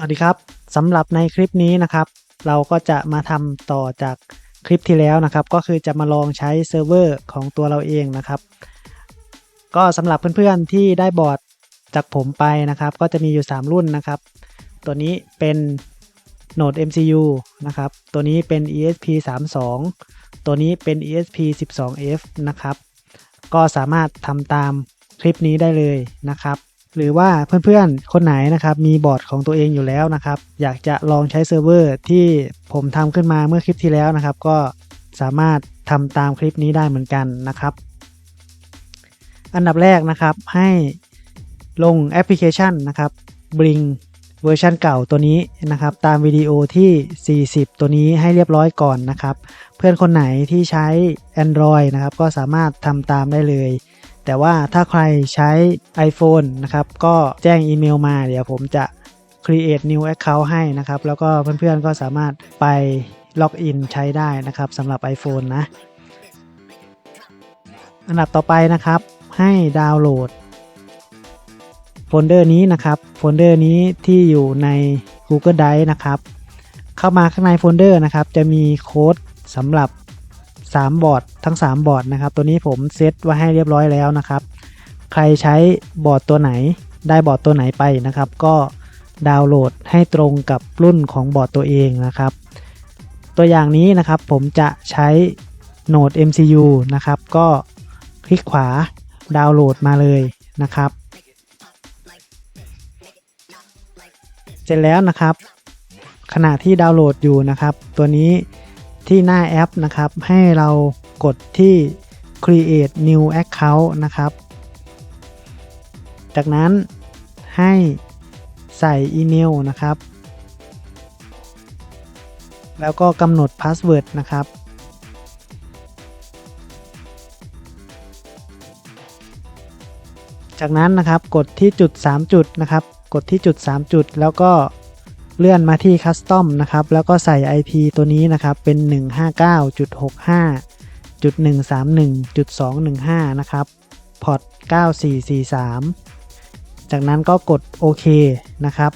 สวัสดีครับสำหรับในคลิปนี้นะครับ เราก็จะมาทำต่อจากคลิปที่แล้วนะครับ ก็คือจะมาลองใช้เซิร์ฟเวอร์ของตัวเราเองนะครับ ก็สำหรับเพื่อนๆที่ได้บอร์ดจากผมไปนะครับ ก็จะมีอยู่ 3 รุ่นนะครับ ตัวนี้เป็น Node MCU นะครับ ตัวนี้เป็น ESP 32ตัวนี้เป็น ESP 12F นะครับ ก็สามารถทำตามคลิปนี้ได้เลยนะครับ หรือว่าเพื่อนๆ คนไหนนะครับมีบอร์ดของตัวเองอยู่แล้วนะครับ อยากจะลองใช้เซิร์ฟเวอร์ที่ผมทำขึ้นมาเมื่อคลิปที่แล้วนะครับ ก็สามารถทำตามคลิปนี้ได้เหมือนกันนะครับ อันดับแรกนะครับให้ลงแอปพลิเคชันนะครับ Bring เวอร์ชันเก่าตัวนี้นะครับ ตามวิดีโอที่ 40 ตัวนี้ให้เรียบร้อยก่อนนะครับ เพื่อนคนไหนที่ใช้ Android นะครับ ก็สามารถทำตามได้เลย แต่ว่าถ้าใครใช้ iPhone นะครับ ก็แจ้งอีเมลมา เดี๋ยวผมจะ create new account ให้นะครับ แล้วก็เพื่อนๆก็สามารถไปล็อกอินใช้ได้นะครับสำหรับ iPhone นะ อันดับต่อไปนะครับให้ดาวน์โหลดโฟลเดอร์นี้นะครับโฟลเดอร์นี้ที่อยู่ใน Google Drive นะครับ เข้ามาข้างในโฟลเดอร์นะครับ จะมีโค้ดสำหรับ 3 บอร์ดทั้ง 3 บอร์ดนะครับ ตัวนี้ผมเซตไว้ให้เรียบร้อยแล้วนะครับ ใครใช้บอร์ดตัวไหน ได้บอร์ดตัวไหนไปนะครับ ก็ดาวน์โหลดให้ตรงกับรุ่นของบอร์ดตัวเองนะครับ ตัวอย่างนี้นะครับผมจะใช้ Node MCU นะครับ ก็คลิกขวาดาวน์โหลดมาเลยนะครับ เสร็จแล้วนะครับ ขณะที่ดาวน์โหลดอยู่นะครับ ตัวนี้ ที่หน้าแอปนะครับ ให้เรากดที่ create new account นะครับ จากนั้นให้ใส่อีเมลนะครับ แล้วก็กำหนดพาสเวิร์ดนะครับ จากนั้นนะครับกดที่จุด 3 จุดนะครับ กดที่จุด 3 จุดแล้วก็ เลื่อนมาที่คัสตอมนะครับ แล้วก็ใส่ IP ตัวนี้นะครับ เป็น 159.65.131.215 นะครับ พอร์ต 9443 จากนั้นก็กดโอเคนะครับ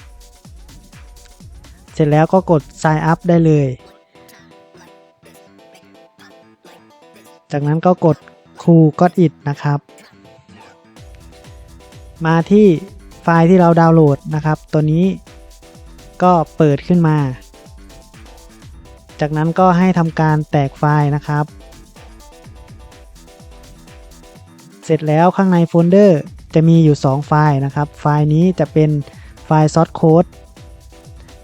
เสร็จแล้วก็กด Sign up ได้เลย จากนั้นก็กด Cool Got It นะครับ มาที่ไฟล์ที่เราดาวน์โหลดนะครับ ตัวนี้ ก็เปิดขึ้นมา จากนั้นก็ให้ทำการแตกไฟล์นะครับ เสร็จแล้วข้างในโฟลเดอร์จะมีอยู่ 2 ไฟล์นะครับ ไฟล์นี้จะเป็นไฟล์ source code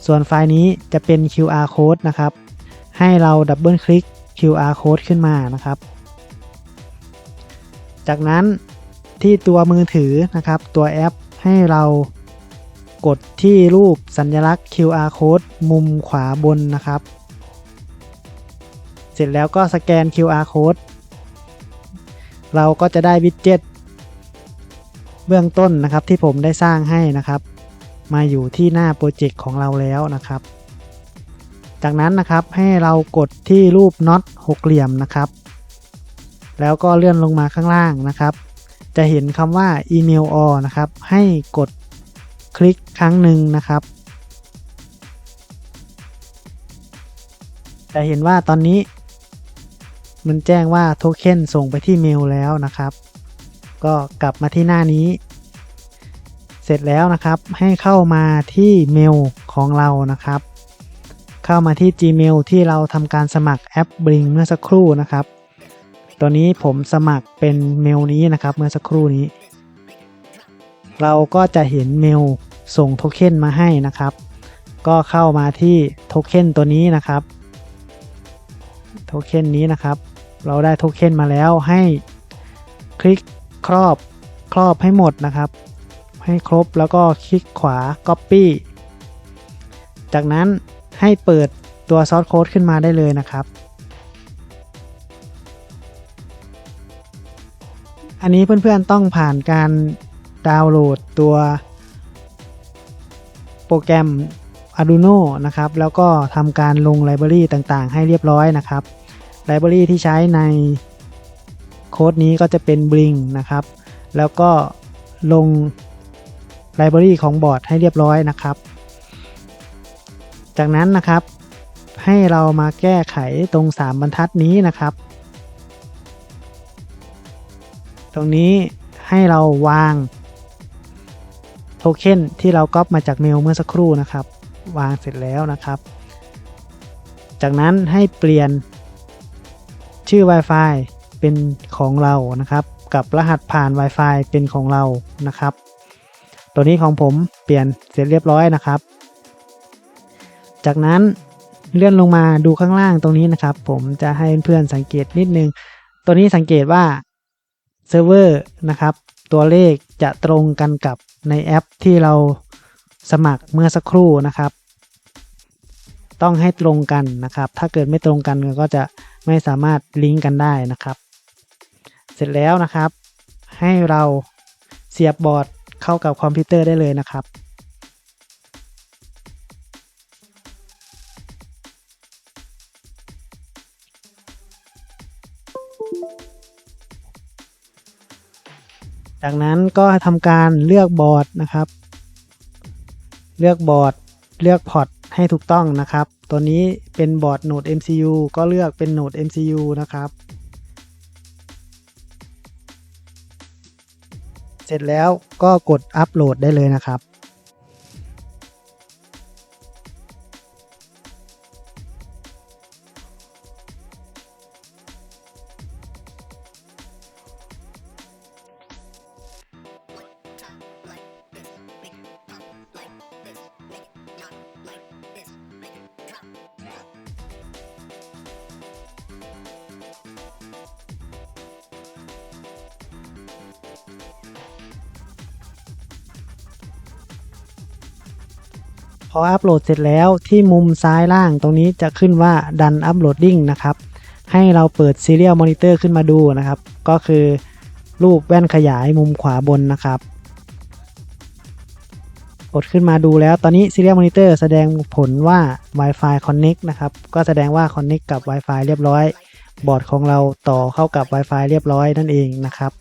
ส่วนไฟล์นี้จะเป็น QR code นะครับ ให้เราดับเบิลคลิก QR code ขึ้นมานะครับ จากนั้นที่ตัวมือถือนะครับ ตัวแอปให้เรา กดที่รูปสัญลักษณ์ QR code มุมขวาบนนะครับ เสร็จแล้วก็สแกน QR code เราก็จะได้วิดเจ็ตเบื้องต้นนะครับที่ผมได้สร้างให้นะครับ มาอยู่ที่หน้าโปรเจกต์ของเราแล้วนะครับ จากนั้นนะครับให้เรากดที่รูปน็อตหกเหลี่ยมนะครับ แล้วก็เลื่อนลงมาข้างล่างนะครับ จะเห็นคำว่าอีเมลออนะครับ ให้กด คลิกครั้งหนึ่งนะครับ จะเห็นว่าตอนนี้ มันแจ้งว่าโทเค็นส่งไปที่เมลแล้วนะครับ ก็กลับมาที่หน้านี้ เสร็จแล้วนะครับให้เข้ามาที่เมลของเรานะครับ เข้ามาที่ Gmail ที่เราทำการสมัครแอป Bring เมื่อสักครู่นะครับตัวนี้ผมสมัครเป็นเมลนี้นะครับเมื่อสักครู่นี้ เราก็จะเห็นเมล ส่งโทเค็นมาให้นะครับ ก็เข้ามาที่โทเค็นตัวนี้นะครับโทเค็นนี้นะครับ เราได้โทเค็นมาแล้วให้คลิกครอบครอบให้หมดนะครับ ให้ครบแล้วก็คลิกขวา Copy จากนั้นให้เปิดตัวซอสโค้ดขึ้นมาได้เลยนะครับ อันนี้เพื่อนๆต้องผ่านการดาวน์โหลดตัว โปรแกรม Arduino นะครับ แล้วก็ทำการลงไลบรารีต่างๆ ให้เรียบร้อยนะครับ ไลบรารีที่ใช้ในโค้ดนี้ก็จะเป็น Bring นะครับ แล้วก็ลงไลบรารีของบอร์ดให้เรียบร้อยนะครับ จากนั้นนะครับ ให้เรามาแก้ไขตรง 3 บรรทัดนี้นะครับ ตรงนี้ให้เราวาง โทเค็นที่เราก๊อปมาจากเมลเมื่อสักครู่นะครับ วางเสร็จแล้วนะครับ จากนั้นให้เปลี่ยนชื่อ Wi-Fi เป็นของเรานะครับ กับรหัสผ่าน Wi-Fi เป็นของเรานะครับ ตัวนี้ของผมเปลี่ยนเสร็จเรียบร้อยนะครับ จากนั้นเลื่อนลงมาดูข้างล่างตรงนี้นะครับ ผมจะให้เพื่อนๆสังเกตนิดนึง ตัวนี้สังเกตว่าเซิร์ฟเวอร์นะครับ ตัวเลขจะตรงกันกับในแอปที่เราสมัครเมื่อสักครู่นะครับ ต้องให้ตรงกันนะครับ ถ้าเกิดไม่ตรงกันก็จะไม่สามารถลิงก์กันได้นะครับ เสร็จแล้วนะครับ ให้เราเสียบบอร์ดเข้ากับคอมพิวเตอร์ได้เลยนะครับ จากนั้นก็ทำการเลือกบอร์ดนะครับ เลือกบอร์ดเลือกพอร์ตให้ถูกต้องนะครับ ตัวนี้เป็นบอร์ดโหนด MCU ก็เลือกเป็นโหนด MCU นะครับ เสร็จแล้วก็กดอัปโหลดได้เลยนะครับ พออัปโหลดเสร็จแล้วที่มุมซ้ายล่างตรงนี้จะขึ้นว่าดันอัปโหลดดิ้งนะครับ ให้เราเปิด Serial Monitor ขึ้นมาดูนะครับ ก็คือรูปแว่นขยายมุมขวาบนนะครับ กดขึ้นมาดูแล้วตอนนี้ Serial Monitor แสดงผลว่า Wi-Fi Connect นะครับ ก็แสดงว่า Connect กับ Wi-Fi เรียบร้อย บอร์ดของเราต่อเข้ากับ Wi-Fi เรียบร้อยนั่นเองนะครับ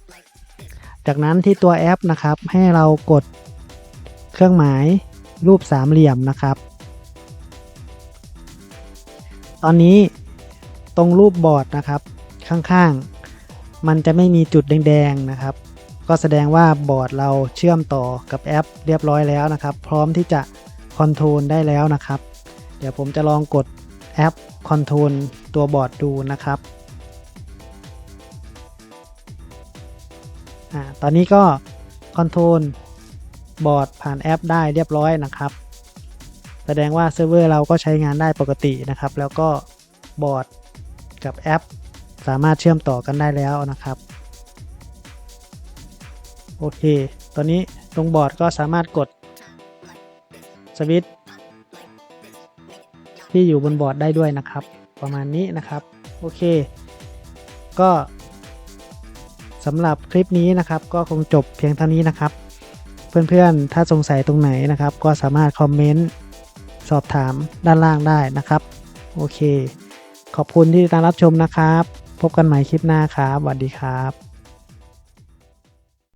จากนั้นที่ตัวแอปนะครับให้เรากดเครื่องหมาย รูปสามเหลี่ยมนะครับ ตอนนี้ตรงรูปบอร์ดนะครับข้างๆ มันจะไม่มีจุดแดงๆนะครับ ก็แสดงว่าบอร์ดเราเชื่อมต่อกับแอปเรียบร้อยแล้วนะครับ พร้อมที่จะคอนโทรลได้แล้วนะครับ เดี๋ยวผมจะลองกดแอปคอนโทรลตัวบอร์ดดูนะครับอ่าตอนนี้ก็คอนโทรล บอร์ดผ่านแอปได้เรียบร้อยนะครับ แสดงว่าเซิร์ฟเวอร์เราก็ใช้งานได้ปกตินะครับ แล้วก็บอร์ดกับแอป สามารถเชื่อมต่อกันได้แล้วนะครับโอเค ตอนนี้ตรงบอร์ดก็สามารถกดสวิตช์ที่อยู่บนบอร์ดได้ด้วยนะครับ ประมาณนี้นะครับ โอเค ก็สำหรับคลิปนี้นะครับ ก็คงจบเพียงเท่านี้นะครับ เพื่อนๆ ถ้าสงสัยตรงไหนนะครับ ก็สามารถคอมเมนต์สอบถามด้านล่างได้นะครับ โอเค ขอบคุณที่ติดตามรับชมนะครับ พบกันใหม่คลิปหน้าครับสวัสดีครับ